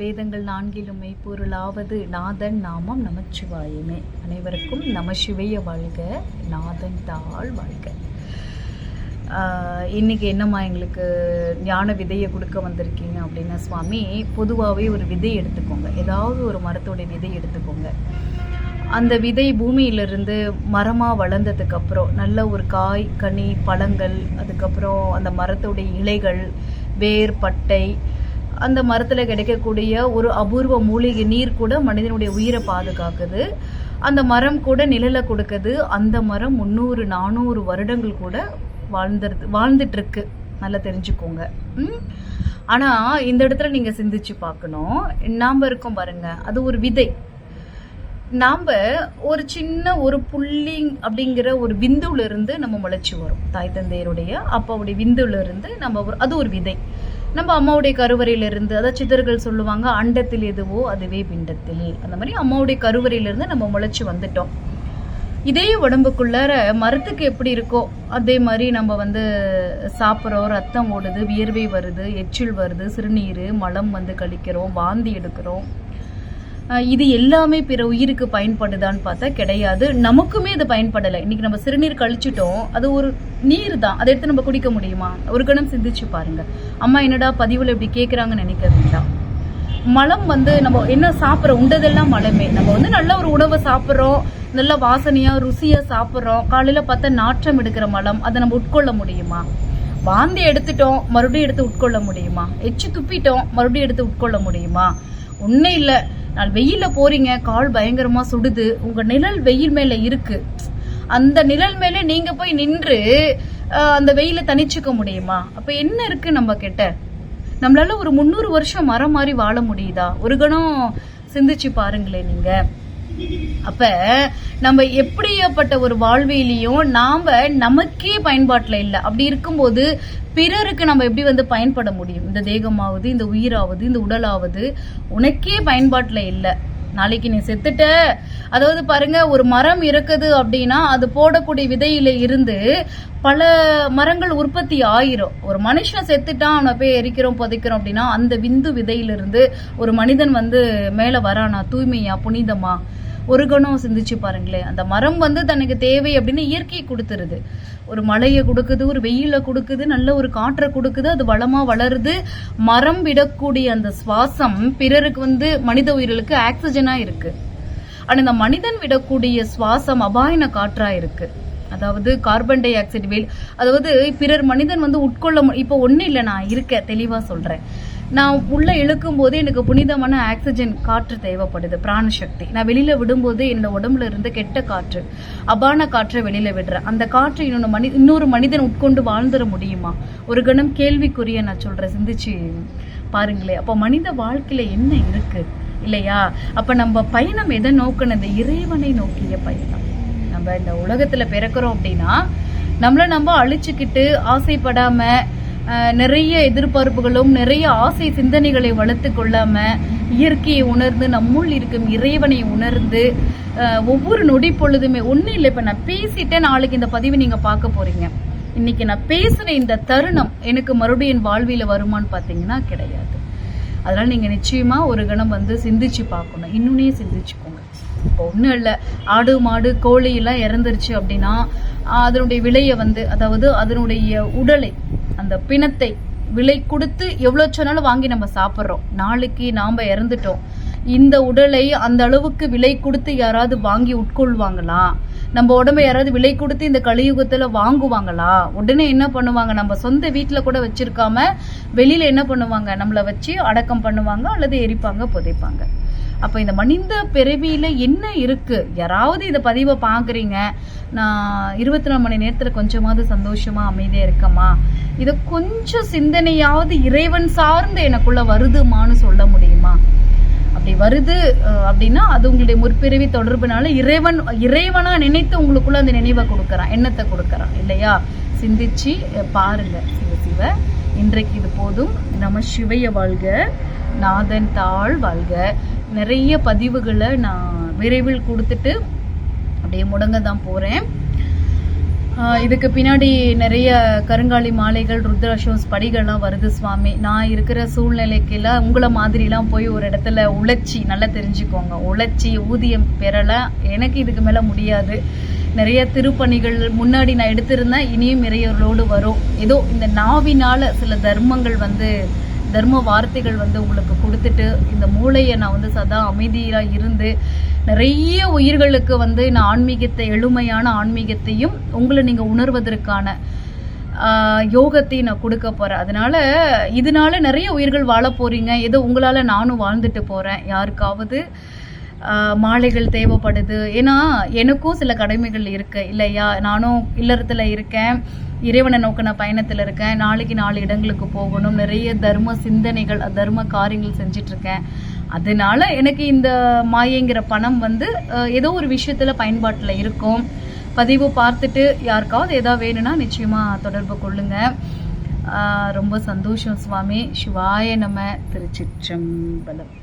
வேதங்கள் நான்கிலும் மெய்ப்பொருளாவது நாதன் நாமம் நமச்சிவாயமே. அனைவருக்கும் நமசிவைய வாழ்க நாதன் தாள் வாழ்க. இன்றைக்கி இன்னைக்கு என்னம்மா எங்களுக்கு ஞான விதையை கொடுக்க வந்திருக்கீங்க அப்படின்னா சுவாமி பொதுவாகவே ஒரு விதை எடுத்துக்கோங்க. ஏதாவது ஒரு மரத்தோடைய விதை எடுத்துக்கோங்க. அந்த விதை பூமியிலிருந்து மரமாக வளர்ந்ததுக்கப்புறம் நல்ல ஒரு காய் கனி பழங்கள் அதுக்கப்புறம் அந்த மரத்தோடைய இலைகள் வேர் பட்டை அந்த மரத்தில் கிடைக்கக்கூடிய ஒரு அபூர்வ மூலிகை நீர் கூட மனிதனுடைய உயிரை பாதுகாக்குது. அந்த மரம் கூட நிழலை கொடுக்குது. அந்த மரம் முந்நூறு நானூறு வருடங்கள் கூட வாழ்ந்துருது வாழ்ந்துட்டு இருக்கு நல்லா தெரிஞ்சுக்கோங்க. ஆனால் ஆனா இந்த இடத்துல நீங்க சிந்திச்சு பார்க்கணும். நாம இருக்கோம் பாருங்க. அது ஒரு விதை. நாம ஒரு சின்ன ஒரு புள்ளி அப்படிங்கிற ஒரு விந்துல இருந்து நம்ம முளைச்சு வரும். தாய் தந்தையருடைய அப்பாவுடைய விந்துல இருந்து நம்ம ஒரு அது ஒரு விதை. நம்ம அம்மாவுடைய கருவறையிலிருந்து அதாவது சித்தர்கள் சொல்லுவாங்க அண்டத்தில் எதுவோ அதுவே பிண்டத்தில். அந்த மாதிரி அம்மாவுடைய கருவறையிலிருந்து நம்ம முளைச்சு வந்துட்டோம். இதே உடம்புக்குள்ளார மரத்துக்கு எப்படி இருக்கோ அதே மாதிரி நம்ம வந்து சாப்பிட்றோம் ரத்தம் ஓடுது வியர்வை வருது எச்சில் வருது சிறுநீர் மலம் வந்து கழிக்கிறோம் வாந்தி எடுக்கிறோம். இது எல்லாமே பிற உயிருக்கு பயன்படுதான்னு பார்த்தா கிடையாது. நமக்குமே அது பயன்படலை. இன்னைக்கு நம்ம சிறுநீர் கழிச்சிட்டோம். அது ஒரு நீர் தான். அதை எடுத்து நம்ம குடிக்க முடியுமா? ஒரு கணம் சிந்திச்சு பாருங்க. அம்மா என்னடா பதிவுல இப்படி கேட்குறாங்கன்னு நினைக்க வேண்டாம். மலம் வந்து நம்ம என்ன சாப்பிட்றோம் உண்டதெல்லாம் மலமே. நம்ம வந்து நல்ல ஒரு உணவை சாப்பிட்றோம். நல்ல வாசனையா ருசியா சாப்பிட்றோம். காலையில பார்த்தா நாற்றம் எடுக்கிற மலம். அதை நம்ம உட்கொள்ள முடியுமா? வாந்தி எடுத்துட்டோம். மறுபடியும் எடுத்து உட்கொள்ள முடியுமா? எச்சு துப்பிட்டோம். மறுபடியும் எடுத்து உட்கொள்ள முடியுமா? ஒன்றும் இல்லை. நான் வெயில்ல போறீங்க கால் பயங்கரமா சுடுது உங்க நிழல் வெயில் மேல இருக்கு. அந்த நிழல் மேல நீங்க போய் நின்று அந்த வெயில தனிச்சுக்க முடியுமா? அப்ப என்ன இருக்கு நம்ம கிட்ட? நம்மளால ஒரு முந்நூறு வருஷம் மரம் மாதிரி வாழ முடியுதா? ஒரு கணம் சிந்திச்சு பாருங்களேன் நீங்க. அப்ப நம்ம எப்படியாப்பட்ட ஒரு வாழ்விலையும் நாம நமக்கே பயன்பாட்டுல இல்லை. அப்படி இருக்கும்போது பிறருக்கு நம்ம எப்படி வந்து பயன்பட முடியும்? இந்த தேகமாவது இந்த உயிராவது இந்த உடலாவது உனக்கே பயன்பாட்டுல இல்லை. நாளைக்கு நீ செத்துட்ட. அதாவது பாருங்க ஒரு மரம் இருக்குது அப்படின்னா அது போடக்கூடிய விதையில இருந்து பல மரங்கள் உற்பத்தி ஆயிரும். ஒரு மனுஷன் செத்துட்டான் அவனை போய் எரிக்கிறோம் புதைக்கிறோம் அப்படின்னா அந்த விந்து விதையிலிருந்து ஒரு மனிதன் வந்து மேல வரானா? தூய்மையா புனிதமா? ஒரு கணம் சிந்திச்சு பாருங்களேன். அந்த மரம் வந்து தனக்கு தேவை அப்படின்னு இயற்கை கொடுத்துருது. ஒரு மழையை கொடுக்குது ஒரு வெயில கொடுக்குது நல்ல ஒரு காற்றை கொடுக்குது அது வளமா வளருது. மரம் விடக்கூடிய அந்த சுவாசம் பிறருக்கு வந்து மனித உயிர்களுக்கு ஆக்சிஜனா இருக்கு. ஆனா இந்த மனிதன் விடக்கூடிய சுவாசம் அபாயன காற்றா இருக்கு. அதாவது கார்பன் டை ஆக்சைடு வேல் அதாவது பிறர் மனிதன் வந்து உட்கொள்ள மு- இப்போ ஒன்றும் இல்லை நான் இருக்கேன் தெளிவா சொல்றேன். நான் உள்ளே இழுக்கும் போது எனக்கு புனிதமான ஆக்சிஜன் காற்று தேவைப்படுது பிராண சக்தி. நான் வெளியில் விடும்போது என்னோட உடம்புல இருந்து கெட்ட காற்று அபான காற்றை வெளியில விடுறேன். அந்த காற்று இன்னொன்று மனி இன்னொரு மனிதன் உட்கொண்டு வாழ்ந்துட முடியுமா? ஒரு கணம் கேள்விக்குரிய நான் சொல்றேன் சிந்திச்சு பாருங்களேன் அப்போ மனித வாழ்க்கையில் என்ன இருக்கு? இல்லையா? அப்போ நம்ம பயணம் எதை நோக்கினது இறைவனை நோக்கிய பயணம். நம்ம இந்த உலகத்துல பிறக்கிறோம் அப்படின்னா நம்மளை நம்ம அழிச்சுக்கிட்டு ஆசைப்படாமல் நிறைய எதிர்பார்ப்புகளும் நிறைய ஆசை சிந்தனைகளை வளர்த்து கொள்ளாம இயற்கையை உணர்ந்து நம்முள் இருக்கும் இறைவனை உணர்ந்து ஒவ்வொரு நொடி பொழுதுமே ஒன்றும் இல்லை. இப்போ நான் பேசிட்டேன். நாளைக்கு இந்த பதிவை நீங்கள் பார்க்க போறீங்க. இன்னைக்கு நான் பேசின இந்த தருணம் எனக்கு மறுபடியும் என் வாழ்வியில் வருமான்னு பார்த்தீங்கன்னா கிடையாது. அதனால நீங்கள் நிச்சயமா ஒரு கணம் வந்து சிந்திச்சு பார்க்கணும். இன்னுனே சிந்திச்சுக்கோங்க. இப்போ ஒன்றும் இல்லை. ஆடு மாடு கோழியெல்லாம் இறந்துருச்சு அப்படின்னா அதனுடைய விலையை வந்து அதாவது அதனுடைய உடலை அந்த பிணத்தை விலை கொடுத்து எவ்வளோ சொன்னாலும் வாங்கி நம்ம சாப்பிட்றோம். நாளைக்கு நாம் இறந்துட்டோம். இந்த உடலை அந்த அளவுக்கு விலை கொடுத்து யாராவது வாங்கி உட்கொள்வாங்களா? நம்ம உடம்ப யாராவது விலை கொடுத்து இந்த கலியுகத்துல வாங்குவாங்களா? உடனே என்ன பண்ணுவாங்க? நம்ம சொந்த வீட்டில் கூட வச்சிருக்காம வெளியில என்ன பண்ணுவாங்க? நம்மளை வச்சு அடக்கம் பண்ணுவாங்க அல்லது எரிப்பாங்க புதைப்பாங்க. அப்ப இந்த மனித பிறவியில என்ன இருக்கு? யாராவது இதை பதிவை பாக்குறீங்க. நான் இருபத்தி நாலு மணி நேரத்துல கொஞ்சமாவது சந்தோஷமா அமைதியா இருக்கமா இத கொஞ்சம் சிந்தனையாவது இறைவன் சார்ந்து எனக்குள்ள வருதுமான்னு சொல்ல முடியுமா? அப்படி வருது அப்படின்னா அது உங்களுடைய முற்பிறவி தொடர்புனால இறைவன் இறைவனா நினைத்து உங்களுக்குள்ள அந்த நினைவை கொடுக்கறான் எண்ணத்தை கொடுக்கறான் இல்லையா? சிந்திச்சு பாருங்க சிவ சிவ. இன்றைக்கு இது போதும். நம்ம சிவைய வாழ்க நாதன் தாழ் வாழ்க. நிறைய பதிவுகளை நான் விரைவில் கொடுத்துட்டு அப்படியே முடங்க தான் போகிறேன் இதுக்கு பின்னாடி நிறைய கருங்காலி மாலைகள் ருத்ராட்சம் படிகள்லாம் வருது சுவாமி. நான் இருக்கிற சூழ்நிலைக்கெல்லாம் உங்களை மாதிரிலாம் போய் ஒரு இடத்துல உழைச்சி நல்லா தெரிஞ்சுக்கோங்க. உழைச்சி ஊதியம் பெறலை எனக்கு இதுக்கு மேலே முடியாது. நிறைய திருப்பணிகள் முன்னாடி நான் எடுத்திருந்தேன் இனியும் நிறையவர்களோடு வரும். ஏதோ இந்த நாவினால சில தர்மங்கள் வந்து தர்ம வார்த்தைகள் வந்து உங்களுக்கு கொடுத்துட்டு இந்த மூளையை நான் வந்து சதா அமைதியாக இருந்து நிறைய உயிர்களுக்கு வந்து நான் ஆன்மீகத்தை எளிமையான ஆன்மீகத்தையும் உங்களை நீங்கள் உணர்வதற்கான யோகத்தையும் நான் கொடுக்க போகிறேன் அதனால இதனால நிறைய உயிர்கள் வாழ போறீங்க. ஏதோ உங்களால் நானும் வாழ்ந்துட்டு போகிறேன் யாருக்காவது மாலைகள் தேவைப்படுது. ஏன்னா எனக்கும் சில கடமைகள் இருக்கு. இல்லையா? நானும் இல்லறத்தில் இருக்கேன். இறைவனை நோக்கின பயணத்தில் இருக்கேன். நாளைக்கு நாலு இடங்களுக்கு போகணும். நிறைய தர்ம சிந்தனைகள் தர்ம காரியங்கள் செஞ்சுட்டு இருக்கேன் அதனால எனக்கு இந்த மாயைங்கிற பணம் வந்து ஏதோ ஒரு விஷயத்துல பயன்பாட்டில் இருக்கும். பதிவு பார்த்துட்டு யாருக்காவது ஏதாவது வேணும்னா நிச்சயமா தொடர்பு கொள்ளுங்க. ரொம்ப சந்தோஷம் சுவாமி. சிவாய நம்ம திருச்சிற்றம்பலம்.